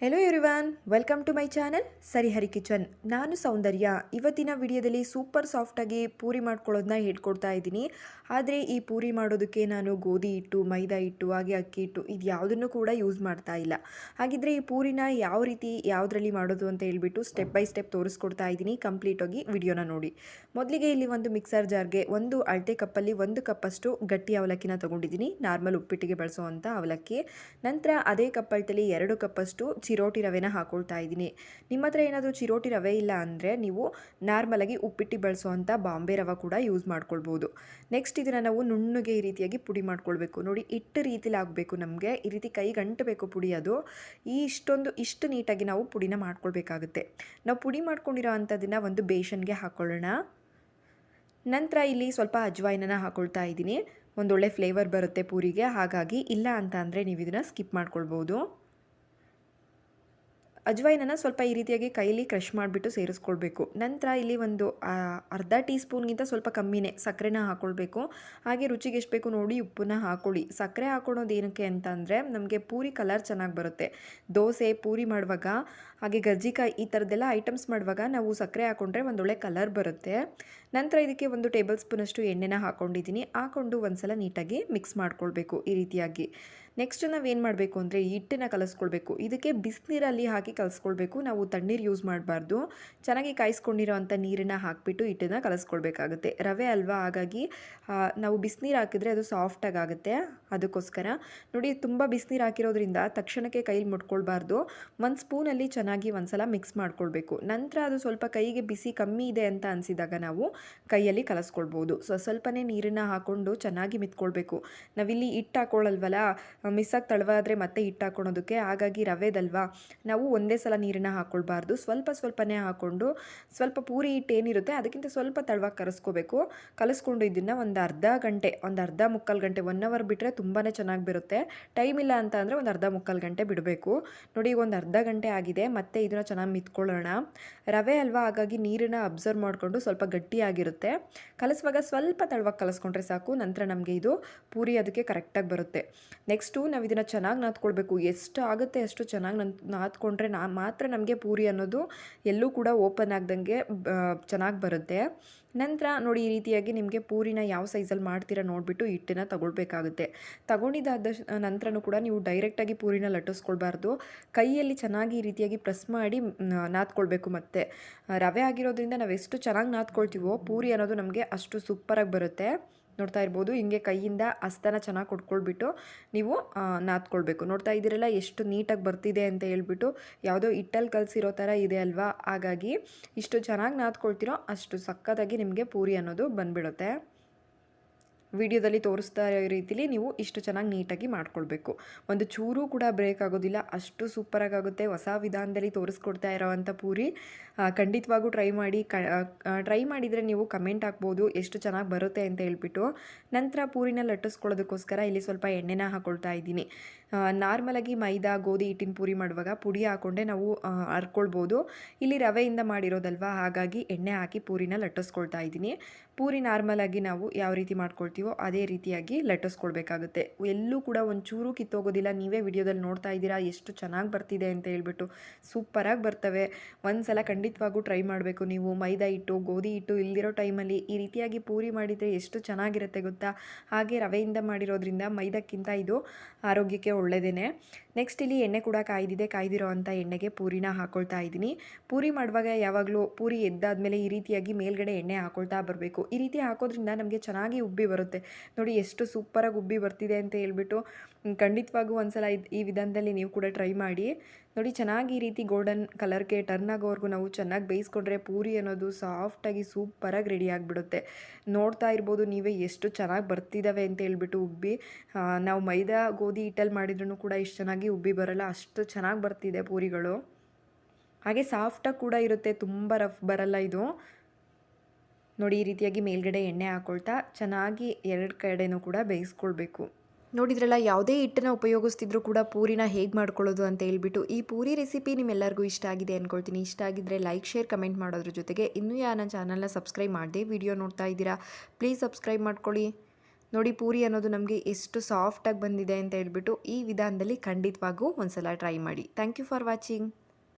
Hello everyone welcome to my channel Sarihari kitchen ನಾನು ಸೌಂದರ್ಯ. ಇವತ್ತಿನ ವಿಡಿಯೋದಲ್ಲಿ ಸೂಪರ್ ಸಾಫ್ಟಾಗಿ ಪೂರಿ ಮಾಡ್ಕೊಳ್ಳೋದನ್ನ ಹೇಳ್ಕೊಡ್ತಾ ಇದ್ದೀನಿ. ಆದರೆ ಈ ಪೂರಿ ಮಾಡೋದಕ್ಕೆ ನಾನು ಗೋಧಿ ಹಿಟ್ಟು, ಮೈದಾ ಹಿಟ್ಟು, ಹಾಗೆ ಅಕ್ಕಿ ಹಿಟ್ಟು ಇದು ಯಾವುದನ್ನು ಕೂಡ ಯೂಸ್ ಮಾಡ್ತಾ ಇಲ್ಲ. ಹಾಗಿದ್ರೆ ಈ ಪೂರಿನ ಯಾವ ರೀತಿ, ಯಾವುದರಲ್ಲಿ ಮಾಡೋದು ಅಂತ ಹೇಳ್ಬಿಟ್ಟು ಸ್ಟೆಪ್ ಬೈ ಸ್ಟೆಪ್ ತೋರಿಸ್ಕೊಡ್ತಾ ಇದ್ದೀನಿ. ಕಂಪ್ಲೀಟಾಗಿ ವಿಡಿಯೋನ ನೋಡಿ. ಮೊದಲಿಗೆ ಇಲ್ಲಿ ಒಂದು ಮಿಕ್ಸರ್ ಜಾರ್ಗೆ ಒಂದು ಅಳತೆ ಕಪ್ಪಲ್ಲಿ ಒಂದು ಕಪ್ಪಷ್ಟು ಗಟ್ಟಿ ಅವಲಕ್ಕಿನ ತೊಗೊಂಡಿದ್ದೀನಿ. ನಾರ್ಮಲ್ ಉಪ್ಪಿಟ್ಟಿಗೆ ಬಳಸುವಂಥ ಅವಲಕ್ಕಿ. ನಂತರ ಅದೇ ಕಪ್ಪಳ್ತಲ್ಲಿ ಎರಡು ಕಪ್ಪಷ್ಟು ಚಿರೋಟಿ ರವೆನ ಹಾಕೊಳ್ತಾ ಇದ್ದೀನಿ. ನಿಮ್ಮ ಹತ್ರ ಏನಾದರೂ ಚಿರೋಟಿ ರವೆ ಇಲ್ಲ ಅಂದರೆ ನೀವು ನಾರ್ಮಲಾಗಿ ಉಪ್ಪಿಟ್ಟು ಬಳಸುವಂಥ ಬಾಂಬೆ ರವೆ ಕೂಡ ಯೂಸ್ ಮಾಡ್ಕೊಳ್ಬೋದು. ನೆಕ್ಸ್ಟ್ ಇದನ್ನು ನಾವು ನುಣ್ಣಗೆ ಈ ರೀತಿಯಾಗಿ ಪುಡಿ ಮಾಡ್ಕೊಳ್ಬೇಕು. ನೋಡಿ ಇಟ್ಟು ರೀತಿಲಿ ಆಗಬೇಕು ನಮಗೆ. ಈ ರೀತಿ ಕೈಗೆ ಗಂಟಬೇಕು ಪುಡಿ ಅದು. ಈ ಇಷ್ಟೊಂದು, ಇಷ್ಟು ನೀಟಾಗಿ ನಾವು ಪುಡಿನ ಮಾಡ್ಕೊಳ್ಬೇಕಾಗುತ್ತೆ. ನಾವು ಪುಡಿ ಮಾಡ್ಕೊಂಡಿರೋ ಅಂಥದ್ದನ್ನು ಒಂದು ಬೇಷನ್ಗೆ ಹಾಕ್ಕೊಳ್ಳೋಣ ನಂತರ ಇಲ್ಲಿ ಸ್ವಲ್ಪ ಅಜ್ವಾಯಿನ ಹಾಕೊಳ್ತಾ ಇದ್ದೀನಿ. ಒಂದೊಳ್ಳೆ ಫ್ಲೇವರ್ ಬರುತ್ತೆ ಪೂರಿಗೆ. ಹಾಗಾಗಿ ಇಲ್ಲ ಅಂತ ಅಂದರೆ ನೀವು ಇದನ್ನು ಸ್ಕಿಪ್ ಮಾಡ್ಕೊಳ್ಬೋದು. ಅಜ್ವೈನನ್ನು ಸ್ವಲ್ಪ ಈ ರೀತಿಯಾಗಿ ಕೈಲಿ ಕ್ರಷ್ ಮಾಡಿಬಿಟ್ಟು ಸೇರಿಸ್ಕೊಳ್ಬೇಕು. ನಂತರ ಇಲ್ಲಿ ಒಂದು ಅರ್ಧ ಟೀ ಸ್ಪೂನ್ಗಿಂತ ಸ್ವಲ್ಪ ಕಮ್ಮಿನೇ ಸಕ್ಕರೆನ ಹಾಕ್ಕೊಳ್ಬೇಕು ಹಾಗೆ ರುಚಿಗೆ ಎಷ್ಟು ಬೇಕು ನೋಡಿ ಉಪ್ಪನ್ನ ಹಾಕೊಳ್ಳಿ. ಸಕ್ಕರೆ ಹಾಕೊಳ್ಳೋದು ಏನಕ್ಕೆ ಅಂತ ಅಂದರೆ ನಮಗೆ ಪೂರಿ ಕಲರ್ ಚೆನ್ನಾಗಿ ಬರುತ್ತೆ. ದೋಸೆ, ಪೂರಿ ಮಾಡುವಾಗ, ಹಾಗೆ ಗರ್ಜಿಕಾಯಿ ಈ ಥರದ್ದೆಲ್ಲ ಐಟಮ್ಸ್ ಮಾಡುವಾಗ ನಾವು ಸಕ್ಕರೆ ಹಾಕ್ಕೊಂಡ್ರೆ ಒಂದೊಳ್ಳೆ ಕಲರ್ ಬರುತ್ತೆ. ನಂತರ ಇದಕ್ಕೆ ಒಂದು ಟೇಬಲ್ ಸ್ಪೂನಷ್ಟು ಎಣ್ಣೆನ ಹಾಕ್ಕೊಂಡಿದ್ದೀನಿ ಹಾಕ್ಕೊಂಡು ಒಂದ್ಸಲ ನೀಟಾಗಿ ಮಿಕ್ಸ್ ಮಾಡ್ಕೊಳ್ಬೇಕು ಈ ರೀತಿಯಾಗಿ. ನೆಕ್ಸ್ಟ್ ನಾವೇನು ಮಾಡಬೇಕು ಅಂದರೆ ಹಿಟ್ಟನ್ನ ಕಲಿಸ್ಕೊಳ್ಬೇಕು. ಇದಕ್ಕೆ ಬಿಸಿನೀರಲ್ಲಿ ಹಾಕಿ ಕಲಿಸ್ಕೊಳ್ಬೇಕು. ನಾವು ತಣ್ಣೀರು ಯೂಸ್ ಮಾಡಬಾರ್ದು. ಚೆನ್ನಾಗಿ ಕಾಯಿಸ್ಕೊಂಡಿರೋ ಅಂಥ ನೀರನ್ನು ಹಾಕಿಬಿಟ್ಟು ಹಿಟ್ಟನ್ನ ಕಲಿಸ್ಕೊಳ್ಬೇಕಾಗುತ್ತೆ. ರವೆ ಅಲ್ವಾ? ಹಾಗಾಗಿ ನಾವು ಬಿಸಿನೀರು ಹಾಕಿದರೆ ಅದು ಸಾಫ್ಟಾಗಿ ಆಗುತ್ತೆ ಅದಕ್ಕೋಸ್ಕರ. ನೋಡಿ, ತುಂಬ ಬಿಸಿನೀರು ಹಾಕಿರೋದ್ರಿಂದ ತಕ್ಷಣಕ್ಕೆ ಕೈಲಿ ಮುಟ್ಕೊಳ್ಬಾರ್ದು. ಒಂದು ಸ್ಪೂನಲ್ಲಿ ಚೆನ್ನಾಗಿ ಒಂದ್ಸಲ ಮಿಕ್ಸ್ ಮಾಡ್ಕೊಳ್ಬೇಕು. ನಂತರ ಅದು ಸ್ವಲ್ಪ ಕೈಗೆ ಬಿಸಿ ಕಮ್ಮಿ ಇದೆ ಅಂತ ಅನಿಸಿದಾಗ ನಾವು ಕೈಯಲ್ಲಿ ಕಲಿಸ್ಕೊಳ್ಬೋದು. ಸೊ, ಸ್ವಲ್ಪನೇ ನೀರನ್ನು ಹಾಕ್ಕೊಂಡು ಚೆನ್ನಾಗಿ ಮಿತ್ಕೊಳ್ಬೇಕು. ನಾವಿಲ್ಲಿ ಹಿಟ್ಟು ಹಾಕೊಳ್ಳಲ್ವಲ್ಲ ಮಿಸ್ಸಾಗಿ ತಳವಾದರೆ ಮತ್ತೆ ಹಿಟ್ಟು ಹಾಕೊಳೋದಕ್ಕೆ. ಹಾಗಾಗಿ ರವೆದಲ್ವಾ? ನಾವು ಒಂದೇ ಸಲ ನೀರನ್ನು ಹಾಕ್ಕೊಳ್ಬಾರ್ದು ಸ್ವಲ್ಪ ಸ್ವಲ್ಪನೇ ಹಾಕ್ಕೊಂಡು ಸ್ವಲ್ಪ ಪೂರಿ ಹಿಟ್ಟು ಏನಿರುತ್ತೆ ಅದಕ್ಕಿಂತ ಸ್ವಲ್ಪ ತಳವಾಗಿ ಕರೆಸ್ಕೋಬೇಕು. ಕಲಿಸ್ಕೊಂಡು ಇದನ್ನು ಒಂದು ಅರ್ಧ ಗಂಟೆ, ಒಂದು ಅರ್ಧ ಮುಕ್ಕಾಲು ಗಂಟೆ ಒನ್ ಅವರ್ ಬಿಟ್ಟರೆ ತುಂಬಾ ಚೆನ್ನಾಗಿ ಬರುತ್ತೆ. ಟೈಮ್ ಇಲ್ಲ ಅಂತ ಅಂದರೆ ಒಂದು ಅರ್ಧ ಮುಕ್ಕಾಲು ಗಂಟೆ ಬಿಡಬೇಕು. ನೋಡಿ ಈಗ ಒಂದು ಅರ್ಧ ಗಂಟೆ ಆಗಿದೆ, ಮತ್ತೆ ಇದನ್ನು ಚೆನ್ನಾಗಿ ಮಿತ್ಕೊಳ್ಳೋಣ. ರವೆ ಅಲ್ವಾ? ಹಾಗಾಗಿ ನೀರನ್ನು ಅಬ್ಸರ್ವ್ ಮಾಡಿಕೊಂಡು ಸ್ವಲ್ಪ ಗಟ್ಟಿಯಾಗಿರುತ್ತೆ. ಕಲಿಸುವಾಗ ಸ್ವಲ್ಪ ತಳವಾಗಿ ಕಲಿಸ್ಕೊಂಡ್ರೆ ಸಾಕು. ನಂತರ ನಮಗೆ ಇದು ಪೂರಿ ಅದಕ್ಕೆ ಕರೆಕ್ಟಾಗಿ ಬರುತ್ತೆ. ನೆಕ್ಸ್ಟು ನಾವು ಇದನ್ನು ಚೆನ್ನಾಗಿ ನಾದ್ಕೊಳ್ಬೇಕು ಎಷ್ಟು ಆಗುತ್ತೆ ಅಷ್ಟು ಚೆನ್ನಾಗಿ ನನ್ ನಾದ್ಕೊಂಡ್ರೆ ನಾ, ಮಾತ್ರ ನಮಗೆ ಪೂರಿ ಅನ್ನೋದು ಎಲ್ಲೂ ಕೂಡ ಓಪನ್ ಆಗ್ದಂಗೆ ಚೆನ್ನಾಗಿ ಬರುತ್ತೆ. ನಂತರ ನೋಡಿ ಈ ರೀತಿಯಾಗಿ ನಿಮಗೆ ಪೂರಿನ ಯಾವ ಸೈಜಲ್ಲಿ ಮಾಡ್ತೀರಾ ನೋಡಿಬಿಟ್ಟು ಹಿಟ್ಟನ್ನು ತಗೊಳ್ಬೇಕಾಗುತ್ತೆ. ತಗೊಂಡಿದ್ದಾದ ನಂತರನೂ ಕೂಡ ನೀವು ಡೈರೆಕ್ಟಾಗಿ ಪೂರಿನ ಲಟ್ಟಿಸ್ಕೊಳ್ಬಾರ್ದು. ಕೈಯಲ್ಲಿ ಚೆನ್ನಾಗಿ ಈ ರೀತಿಯಾಗಿ ಪ್ರೆಸ್ ಮಾಡಿ ನಾದ್ಕೊಳ್ಬೇಕು ಮತ್ತೆ. ರವೆ ಆಗಿರೋದ್ರಿಂದ ನಾವು ಎಷ್ಟು ಚೆನ್ನಾಗಿ ನಾದ್ಕೊಳ್ತೀವೋ ಪೂರಿ ಅನ್ನೋದು ನಮಗೆ ಅಷ್ಟು ಸೂಪರಾಗಿ ಬರುತ್ತೆ. ನೋಡ್ತಾ ಇರ್ಬೋದು. ಹಿಂಗೆ ಕೈಯಿಂದ ಹಸ್ತನ ಚೆನ್ನಾಗಿ ಕೊಟ್ಕೊಳ್ಬಿಟ್ಟು ನೀವು ನಾದ್ಕೊಳ್ಬೇಕು. ನೋಡ್ತಾ ಇದ್ದೀರಲ್ಲ, ಎಷ್ಟು ನೀಟಾಗಿ ಬರ್ತಿದೆ ಅಂತ ಹೇಳ್ಬಿಟ್ಟು ಯಾವುದೋ ಹಿಟ್ಟಲ್ಲಿ ಕಲಸಿರೋ ಥರ ಇದೆ ಅಲ್ವಾ? ಹಾಗಾಗಿ ಇಷ್ಟು ಚೆನ್ನಾಗಿ ನಾದ್ಕೊಳ್ತಿರೋ ಅಷ್ಟು ಸಕ್ಕತ್ತಾಗಿ ನಿಮಗೆ ಪೂರಿ ಅನ್ನೋದು ಬಂದ್ಬಿಡುತ್ತೆ. ವಿಡಿಯೋದಲ್ಲಿ ತೋರಿಸ್ತಾ ಇರೋ ರೀತಿಲಿ ನೀವು ಇಷ್ಟು ಚೆನ್ನಾಗಿ ನೀಟಾಗಿ ಮಾಡ್ಕೊಳ್ಬೇಕು. ಒಂದು ಚೂರು ಕೂಡ ಬ್ರೇಕ್ ಆಗೋದಿಲ್ಲ. ಅಷ್ಟು ಸೂಪರಾಗಿ ಆಗುತ್ತೆ. ಹೊಸ ವಿಧಾನದಲ್ಲಿ ತೋರಿಸ್ಕೊಡ್ತಾ ಇರೋವಂಥ ಪೂರಿ. ಖಂಡಿತವಾಗೂ ಟ್ರೈ ಮಾಡಿ, ಕ ಟ್ರೈ ಮಾಡಿದರೆ ನೀವು ಕಮೆಂಟ್ ಹಾಕ್ಬೋದು ಎಷ್ಟು ಚೆನ್ನಾಗಿ ಬರುತ್ತೆ ಅಂತ ಹೇಳ್ಬಿಟ್ಟು. ನಂತರ ಪೂರಿನ ಲಟ್ಟಿಸ್ಕೊಳ್ಳೋದಕ್ಕೋಸ್ಕರ ಇಲ್ಲಿ ಸ್ವಲ್ಪ ಎಣ್ಣೆನ ಹಾಕ್ಕೊಳ್ತಾ ಇದ್ದೀನಿ. ನಾರ್ಮಲಾಗಿ ಮೈದಾ, ಗೋಧಿ ಹಿಟ್ಟಿನ ಪೂರಿ ಮಾಡುವಾಗ ಪುಡಿ ಹಾಕೊಂಡೆ ನಾವು ಹರ್ಕೊಳ್ಬೋದು ಇಲ್ಲಿ ರವೆಯಿಂದ ಮಾಡಿರೋದಲ್ವಾ, ಹಾಗಾಗಿ ಎಣ್ಣೆ ಹಾಕಿ ಪೂರಿನ ಲಟ್ಟಿಸ್ಕೊಳ್ತಾ ಇದ್ದೀನಿ. ಪೂರಿ ನಾರ್ಮಲಾಗಿ ನಾವು ಯಾವ ರೀತಿ ಮಾಡ್ಕೊಳ್ತೀವೋ ಅದೇ ರೀತಿಯಾಗಿ ಲಟ್ಟಿಸ್ಕೊಳ್ಬೇಕಾಗುತ್ತೆ. ಎಲ್ಲೂ ಕೂಡ ಒಂಚೂರು ಕಿತ್ತೋಗೋದಿಲ್ಲ. ನೀವೇ ವಿಡಿಯೋದಲ್ಲಿ ನೋಡ್ತಾ ಇದ್ದೀರಾ, ಎಷ್ಟು ಚೆನ್ನಾಗಿ ಬರ್ತಿದೆ ಅಂತ ಹೇಳ್ಬಿಟ್ಟು. ಸೂಪರಾಗಿ ಬರ್ತವೆ. ಒಂದ್ಸಲ ಖಂಡಿತವಾಗೂ ಟ್ರೈ ಮಾಡಬೇಕು. ನೀವು ಮೈದಾ ಹಿಟ್ಟು, ಗೋಧಿ ಹಿಟ್ಟು ಇಲ್ದಿರೋ ಟೈಮಲ್ಲಿ ಈ ರೀತಿಯಾಗಿ ಪೂರಿ ಮಾಡಿದರೆ ಎಷ್ಟು ಚೆನ್ನಾಗಿರುತ್ತೆ ಗೊತ್ತಾ? ಹಾಗೆ ರವೆಯಿಂದ ಮಾಡಿರೋದ್ರಿಂದ ಮೈದಕ್ಕಿಂತ ಇದು ಆರೋಗ್ಯಕ್ಕೆ ಒಳ್ಳೆಯದೇ ನೆಕ್ಸ್ಟ್ ಇಲ್ಲಿ ಎಣ್ಣೆ ಕೂಡ ಕಾಯ್ದಿದೆ, ಕಾಯ್ದಿರೋ ಅಂಥ ಎಣ್ಣೆಗೆ ಪೂರಿನ ಹಾಕೊಳ್ತಾ ಇದ್ದೀನಿ. ಪೂರಿ ಮಾಡುವಾಗ ಯಾವಾಗಲೂ ಪೂರಿ ಎದ್ದಾದ್ಮೇಲೆ ಈ ರೀತಿಯಾಗಿ ಮೇಲ್ಗಡೆ ಎಣ್ಣೆ ಹಾಕೊಳ್ತಾ ಬರಬೇಕು. ಈ ರೀತಿ ಹಾಕೋದ್ರಿಂದ ನಮಗೆ ಚೆನ್ನಾಗಿ ಉಬ್ಬಿ ಬರುತ್ತೆ. ನೋಡಿ, ಎಷ್ಟು ಸೂಪರಾಗಿ ಉಬ್ಬಿ ಬರ್ತಿದೆ ಅಂತ ಹೇಳ್ಬಿಟ್ಟು ಖಂಡಿತವಾಗೂ ಒಂದ್ಸಲ ಈ ವಿಧಾನದಲ್ಲಿ ನೀವು ಕೂಡ ಟ್ರೈ ಮಾಡಿ. ನೋಡಿ, ಚೆನ್ನಾಗಿ ಈ ರೀತಿ ಗೋಲ್ಡನ್ ಕಲರ್ಗೆ ಟರ್ನ್ ಆಗೋವರೆಗೂ ನಾವು ಚೆನ್ನಾಗಿ ಬೇಯಿಸ್ಕೊಂಡ್ರೆ ಪೂರಿ ಅನ್ನೋದು ಸಾಫ್ಟಾಗಿ ಸೂಪರಾಗಿ ರೆಡಿ ಆಗಿಬಿಡುತ್ತೆ. ನೋಡ್ತಾ ಇರ್ಬೋದು, ನೀವೇ ಎಷ್ಟು ಚೆನ್ನಾಗಿ ಬರ್ತಿದ್ದಾವೆ ಅಂತ ಹೇಳ್ಬಿಟ್ಟು ಉಬ್ಬಿ. ನಾವು ಮೈದಾ ಗೋಧಿ ಹಿಟ್ಟಲ್ಲಿ ಮಾಡಿದ್ರೂ ಕೂಡ ಇಷ್ಟು ಚೆನ್ನಾಗಿ ಉಬ್ಬಿ ಬರಲ್ಲ, ಅಷ್ಟು ಚೆನ್ನಾಗಿ ಬರ್ತಿದೆ ಪೂರಿಗಳು. ಹಾಗೆ ಸಾಫ್ಟಾಗಿ ಕೂಡ ಇರುತ್ತೆ, ತುಂಬ ರಫ್ ಬರಲ್ಲ ಇದು. ನೋಡಿ, ಈ ರೀತಿಯಾಗಿ ಮೇಲ್ಗಡೆ ಎಣ್ಣೆ ಹಾಕೊಳ್ತಾ ಚೆನ್ನಾಗಿ ಎರಡು ಕಡೆನೂ ಕೂಡ ಬೇಯಿಸ್ಕೊಳ್ಬೇಕು. ನೋಡಿದ್ರಲ್ಲ, ಯಾವುದೇ ಹಿಟ್ಟನ್ನು ಉಪಯೋಗಿಸ್ತಿದ್ರು ಕೂಡ ಪೂರಿನ ಹೇಗೆ ಮಾಡ್ಕೊಳ್ಳೋದು ಅಂತ ಹೇಳ್ಬಿಟ್ಟು ಈ ಪೂರಿ ರೆಸಿಪಿ ನಿಮ್ಮೆಲ್ಲರಿಗೂ ಇಷ್ಟ ಆಗಿದೆ ಅಂದ್ಕೊಳ್ತೀನಿ ಇಷ್ಟ ಆಗಿದ್ದರೆ ಲೈಕ್ ಶೇರ್ ಕಮೆಂಟ್ ಮಾಡೋದ್ರ ಜೊತೆಗೆ ಇನ್ನೂ ಯಾರ ಚಾನಲ್ನ ಸಬ್ಸ್ಕ್ರೈಬ್ ಮಾಡಿದೆ ವಿಡಿಯೋ ನೋಡ್ತಾ ಇದ್ದೀರಾ ಪ್ಲೀಸ್ ಸಬ್ಸ್ಕ್ರೈಬ್ ಮಾಡ್ಕೊಳ್ಳಿ. ನೋಡಿ, ಪೂರಿ ಅನ್ನೋದು ನಮಗೆ ಎಷ್ಟು ಸಾಫ್ಟಾಗಿ ಬಂದಿದೆ ಅಂತ ಹೇಳ್ಬಿಟ್ಟು ಈ ವಿಧಾನದಲ್ಲಿ ಖಂಡಿತವಾಗೂ ಒಂದ್ಸಲ ಟ್ರೈ ಮಾಡಿ. Thank you for watching